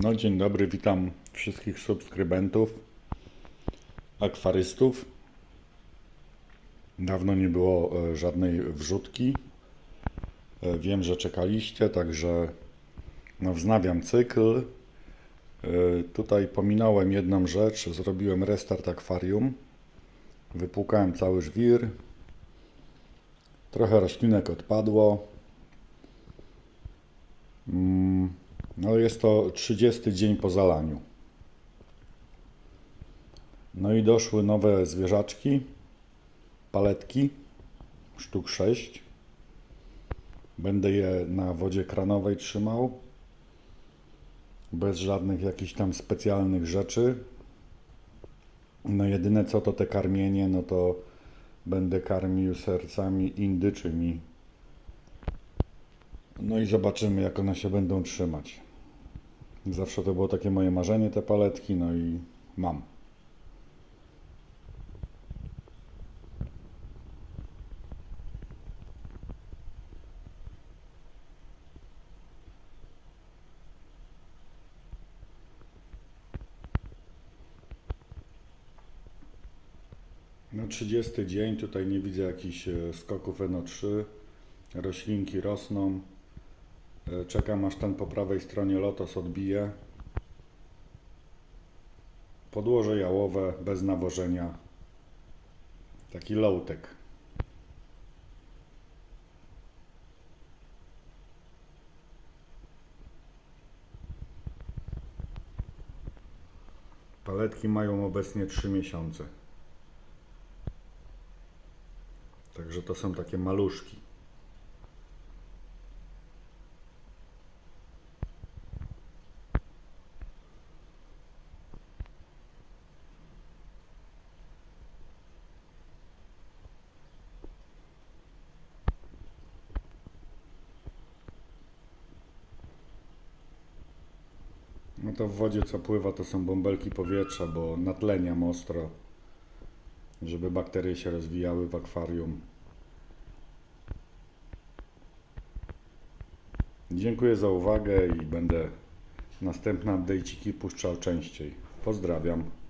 No dzień dobry, witam wszystkich subskrybentów, akwarystów. Dawno nie było e, żadnej wrzutki. E, Wiem, że czekaliście, także no, wznawiam cykl. E, Tutaj pominąłem jedną rzecz, zrobiłem restart akwarium. Wypłukałem cały żwir. Trochę roślinek odpadło. Mm, No jest to 30 dzień po zalaniu. No i doszły nowe zwierzaczki, paletki, sztuk 6. Będę je na wodzie kranowej trzymał, bez żadnych jakichś tam specjalnych rzeczy. No jedyne co to te karmienie, no to będę karmił sercami indyczymi. No i zobaczymy, jak one się będą trzymać. Zawsze to było takie moje marzenie, te paletki, no i mam. No 30 dzień, tutaj nie widzę jakichś e, skoków NO3. Roślinki rosną. E, Czekam aż ten po prawej stronie lotos odbije. Podłoże jałowe bez nawożenia. Taki low-tech. Paletki mają obecnie 3 miesiące. Także to są takie maluszki. No to w wodzie co pływa to są bąbelki powietrza, bo natleniam ostro, żeby bakterie się rozwijały w akwarium. Dziękuję za uwagę i będę następne update'iki puszczał częściej. Pozdrawiam.